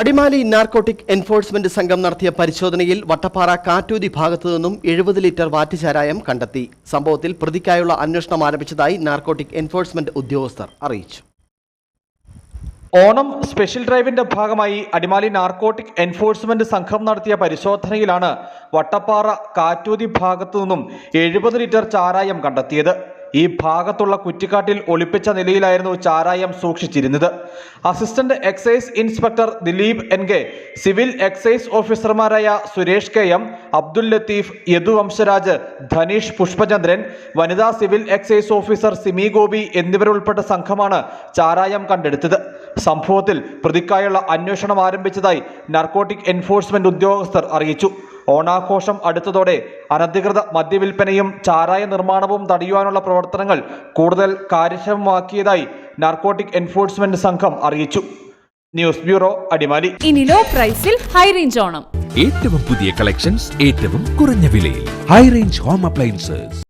Adimali narcotic enforcement സംഘം നടത്തിയ പരിശോധനയിൽ വട്ടപ്പാറ കാറ്റൂതി ഭാഗത്തു നിന്നും എഴുപത് ലിറ്റർ വാറ്റുചാരായം കണ്ടെത്തി. സംഭവത്തിൽ പ്രതിക്കായുള്ള അന്വേഷണം ആരംഭിച്ചതായി നാർക്കോട്ടിക് എൻഫോഴ്സ്മെന്റ് ഉദ്യോഗസ്ഥർ അറിയിച്ചു. ഓണം സ്പെഷ്യൽ ഡ്രൈവിന്റെ ഭാഗമായി അടിമാലി നാർക്കോട്ടിക് എൻഫോഴ്സ്മെന്റ് സംഘം നടത്തിയ പരിശോധനയിലാണ് വട്ടപ്പാറ കാറ്റൂതി ഭാഗത്തു നിന്നും എഴുപത് ലിറ്റർ ചാരായം കണ്ടെത്തിയത്. ഈ ഭാഗത്തുള്ള കുറ്റിക്കാട്ടിൽ ഒളിപ്പിച്ച നിലയിലായിരുന്നു ചാരായം സൂക്ഷിച്ചിരുന്നത്. Assistant excise inspector Dileep N K civil excise ഓഫീസർമാരായ സുരേഷ് കെ എം അബ്ദുൽ ലത്തീഫ് യദുവംശരാജ് ധനീഷ് പുഷ്പചന്ദ്രൻ വനിതാ civil excise officer Simi Gopi എന്നിവരുൾപ്പെട്ട സംഘമാണ് ചാരായം കണ്ടെടുത്തത്. സംഭവത്തിൽ പ്രതിക്കായുള്ള അന്വേഷണം ആരംഭിച്ചതായി നാർക്കോട്ടിക് എൻഫോഴ്സ്മെന്റ് ഉദ്യോഗസ്ഥർ അറിയിച്ചു. ഓണാഘോഷം അടുത്തതോടെ അനധികൃത മദ്യവിൽപ്പനയും ചാരായ നിർമ്മാണവും തടയുവാനുള്ള പ്രവർത്തനങ്ങൾ കൂടുതൽ കാര്യക്ഷമമാക്കിയതായി നാർക്കോട്ടിക് എൻഫോഴ്സ്മെന്റ് സംഘം അറിയിച്ചു. News bureau Adimali. ഇനി ലോ പ്രൈസിൽ ഹൈ റേഞ്ച് ഓണം. ഏറ്റവും പുതിയ കളക്ഷൻസ് ഏറ്റവും കുറഞ്ഞ വിലയിൽ. High range home appliances.